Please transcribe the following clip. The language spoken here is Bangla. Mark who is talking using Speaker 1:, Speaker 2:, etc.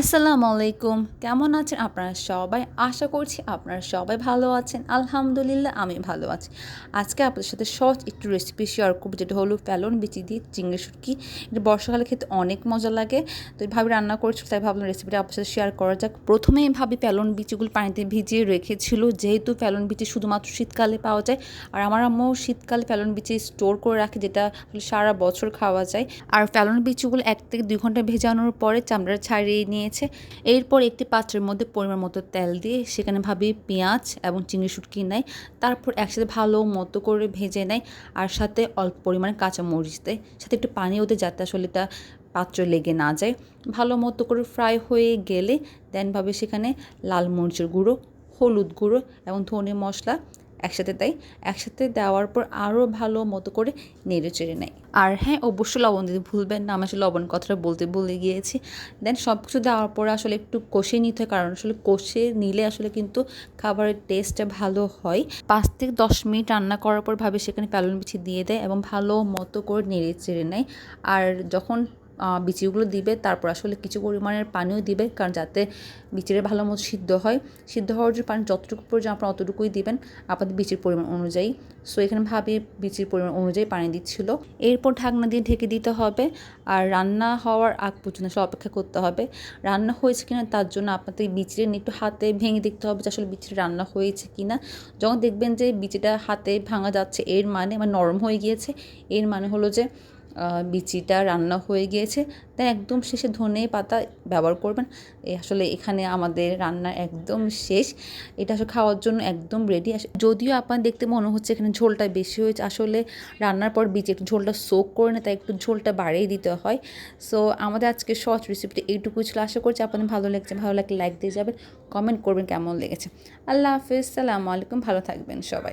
Speaker 1: আসসালামু আলাইকুম কেমন আছেন আপনারা সবাই? আশা করছি আপনারা সবাই ভালো আছেন। আলহামদুলিল্লাহ, আমি ভালো আছি। আজকে আপনাদের সাথে সহজ একটু রেসিপি শেয়ার করব, যেটা হলো ফেলন, বিচি দিয়ে চিংড়ি শুটকি। এটা বর্ষাকালে খেতে অনেক মজা লাগে। তো ভাবি রান্না করেছিল, তাই ভাবলাম রেসিপিটা আপনার সাথে শেয়ার করা যাক। প্রথমেই ভাবি ফেলন বিচিগুলো পানিতে ভিজিয়ে রেখেছিল, যেহেতু ফেলন বিচি শুধুমাত্র শীতকালে পাওয়া যায়। আর আমার আম্মু শীতকালে ফেলন বিচি স্টোর করে রাখে, যেটা সারা বছর খাওয়া যায়। আর ফেলন বিচিগুলো এক থেকে দুই ঘণ্টা ভেজানোর পরে চামড়া ছাড়িয়ে নিয়েছে। এরপর একটি পাত্রের মধ্যে পরিমাণ মতো তেল দিয়ে সেখানে ভাবি পেঁয়াজ এবং চিংড়ি শুটকি নেয় তারপর একসাথে ভালো মতো করে ভেজে নেয় আর সাথে অল্প পরিমাণে কাঁচা মরিচ দেয় সাথে একটু পানি ওদের যাতে আসলে এটা পাত্র লেগে না যায়। ভালো মতো করে ফ্রাই হয়ে গেলে দেন ভাবে সেখানে লাল মরিচের গুঁড়ো, হলুদ গুঁড়ো এবং ধনে মশলা একসাথে দেয়। একসাথে দেওয়ার পর আরও ভালো মতো করে নেড়ে চেড়ে নেয়। আর হ্যাঁ অবশ্যই লবণ দিতে ভুলবেন না, আমি আসলে লবণ কথাটা বলতে ভুলে গিয়েছি। দেন সব কিছু দেওয়ার পরে আসলে একটু কষে নিতে হয়, কারণ আসলে কষে নিলে আসলে কিন্তু খাবারের টেস্টটা ভালো হয়। পাঁচ থেকে দশ মিনিট রান্না করার পর ভাবে সেখানে প্যালন বিছি দিয়ে দেয় এবং ভালো মতো করে নেড়ে চেড়ে নেয়। আর যখন বিচিগুলো দিবে, তারপর আসলে কিছু পরিমাণের পানিও দিবে, কারণ যাতে বিচিটা ভালো মতো সিদ্ধ হয়। সিদ্ধ হওয়ার জন্য পানি যতটুকু প্রয়োজন আপনার অতটুকুই দিবেন আপনাদের বিচির পরিমাণ অনুযায়ী। সো এখানে ভাবি বিচির পরিমাণ অনুযায়ী পানি দিচ্ছিল। এরপর ঢাকনা দিয়ে ঢেকে দিতে হবে, আর রান্না হওয়ার আগ পর্যন্ত সব অপেক্ষা করতে হবে। রান্না হয়েছে কিনা তার জন্য আপনাদের বিচিটা একটু হাতে ভেঙে দেখতে হবে যে আসলে বিচিটা রান্না হয়েছে কিনা। যখন দেখবেন যে বিচিটা হাতে ভাঙা যাচ্ছে, এর মানে মানে নরম হয়ে গিয়েছে, এর মানে হলো যে বিচিটা রান্না হয়ে গিয়েছে। তাই একদম শেষে ধনে পাতা ব্যবহার করবেন। আসলে এখানে আমাদের রান্না একদম শেষ। এটা আসলে খাওয়ার জন্য একদম রেডি যদিও আপনার দেখতে মনে হচ্ছে এখানে ঝোলটা বেশি হয়েছে, আসলে রান্নার পর বিচি একটু ঝোলটা সোক করে না তাই একটু ঝোলটা বাড়িয়ে দিতে হয়। সো আমাদের আজকে শর্ট রেসিপিটা এইটুকু ছিল। আশা করছি আপনাদের ভালো লেগেছে। ভালো লাগলে লাইক দিয়ে যাবেন কমেন্ট করবেন কেমন লেগেছে। আল্লাহ হাফিজ। সালামু আলাইকুম। ভালো থাকবেন সবাই।